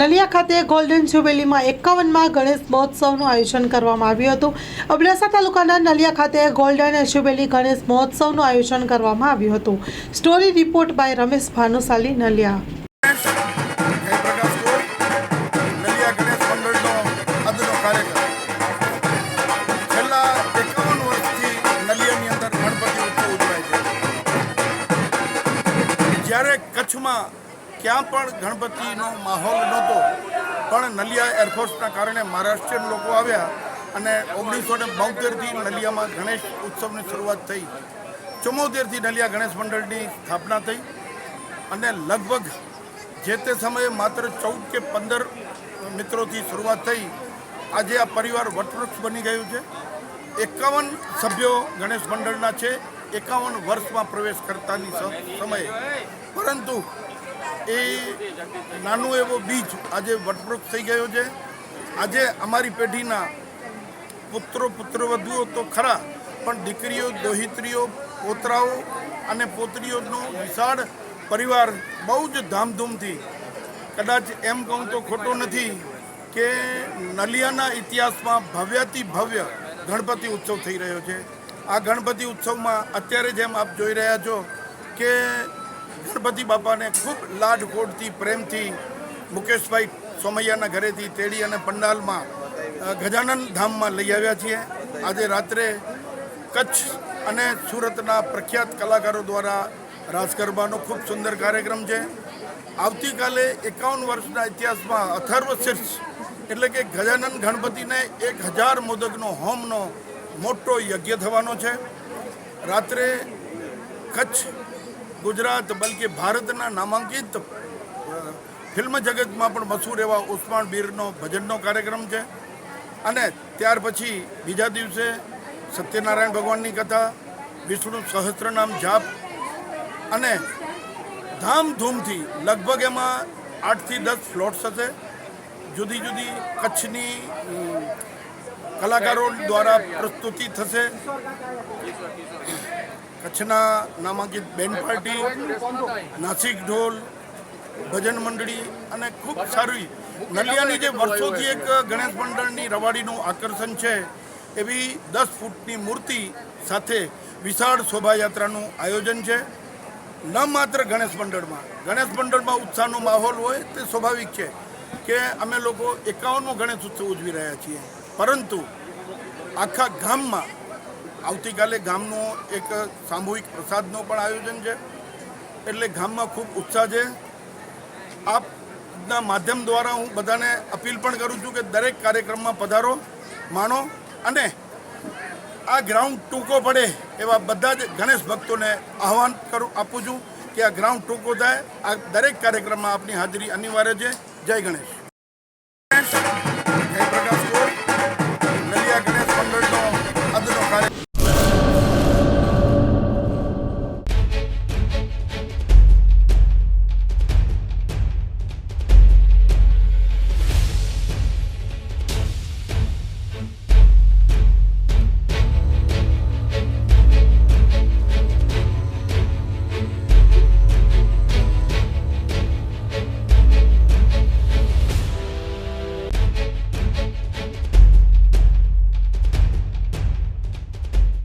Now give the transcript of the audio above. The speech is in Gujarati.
નલિયા ખાતે ગોલ્ડન જ્યુબિલીમાં એકાવનમાં ગણેશ મહોત્સવનું આયોજન કરવામાં આવ્યું હતું. અબડાસા તાલુકાના નલિયા ખાતે ગોલ્ડન જ્યુબિલી ગણેશ મહોત્સવનું આયોજન કરવામાં આવ્યું હતું. Story report by Ramesh Bhanushali, Naliya. જ્યારે કચ્છમાં ક્યાં પણ ગણપતિનો માહોલ નહોતો. પણ નલિયા એરફોર્સના કારણે મહારાષ્ટ્રીયન લોકો આવ્યા અને ઓગણીસો ને બોતેરથી નલિયામાં ગણેશ ઉત્સવની શરૂઆત થઈ. ચુમ્મોતેરથી નલિયા ગણેશ મંડળની સ્થાપના થઈ અને લગભગ જે તે સમયે માત્ર ચૌદ કે પંદર મિત્રોથી શરૂઆત થઈ. આજે આ પરિવાર વટવૃક્ષ બની ગયું છે. એકાવન સભ્યો ગણેશ મંડળના છે. એકાવન વર્ષમાં પ્રવેશ કરતાની સમયે. પરંતુ એ નાનું એવો બીજ આજે વટવૃક્ષ થઈ ગયો છે. આજે અમારી પેઢીના પુત્રો, પુત્રવધુઓ તો ખરા, પણ દીકરીઓ, દોહિત્રીઓ, પોતરાઓ અને પોતરીઓનો વિશાળ પરિવાર બહુ જ ધામધૂમથી, કદાચ એમ કહું તો ખોટો નથી, કે નલિયાના ઇતિહાસમાં ભવ્યાથી ભવ્ય ગણપતિ ઉત્સવ થઈ રહ્યો છે. આ ગણપતિ ઉત્સવમાં અત્યારે જેમ આપ જોઈ રહ્યા છો કે ગણપતિ બાપાને ખૂબ લાડકોડથી પ્રેમથી મુકેશભાઈ સોમૈયાના ઘરેથી તેડી અને પંડાલમાં ગજાનંદ ધામમાં લઈ આવ્યા છીએ. આજે રાત્રે કચ્છ અને સુરતના પ્રખ્યાત કલાકારો દ્વારા રાસ ગરબાનો ખૂબ સુંદર કાર્યક્રમ છે. આવતીકાલે એકાવન વર્ષના ઇતિહાસમાં અથર્વ શીર્ષ, એટલે કે ગજાનન ગણપતિને એક હજાર મોદકનો હોમનો મોટો યજ્ઞ થવાનો છે. રાત્રે કચ્છ ગુજરાત, બલકે ભારતના નામાંકિત ફિલ્મ જગતમાં પણ મશહૂર એવા ઉસ્માન બીરનો ભજનનો કાર્યક્રમ છે. અને ત્યાર પછી બીજા દિવસે સત્યનારાયણ ભગવાનની કથા, વિષ્ણુ સહસ્ત્રનામ જાપ અને ધામધૂમથી લગભગ એમાં આઠથી દસ ફ્લોટ્સ હશે. જુદી જુદી કચ્છની કલાકારો દ્વારા પ્રસ્તુતિ થશે. કચ્છના નામાંકિત બેન પાર્ટી, નાસિક ઢોલ, ભજન મંડળી અને ખૂબ સારી નલિયાની જે વર્ષોથી એક ગણેશ મંડળની રવાડીનું આકર્ષણ છે, એવી દસ ફૂટની મૂર્તિ સાથે વિશાળ શોભાયાત્રાનું આયોજન છે. ન માત્ર ગણેશ મંડળમાં ગણેશ મંડળમાં ઉત્સાહનો માહોલ હોય તે સ્વાભાવિક છે કે અમે લોકો એકાવનમો ગણેશ ઉત્સવ ઉજવી રહ્યા છીએ. પરંતુ આખા ગામમાં આવતીકાલે ગામનો એક સામૂહિક પ્રસાદનો પણ આયોજન છે. એટલે ગામમાં ખૂબ ઉત્સાહ છે. આપના માધ્યમ દ્વારા હું બધાને અપીલ પણ કરું છું કે દરેક કાર્યક્રમમાં પધારો, માણો અને આ ગ્રાઉન્ડ ટૂંકો પડે એવા બધા જ ગણેશ ભક્તોને આહવાન કરું, આપું છું કે આ ગ્રાઉન્ડ ટૂંકો થાય. આ દરેક કાર્યક્રમમાં આપની હાજરી અનિવાર્ય છે. જય ગણેશ.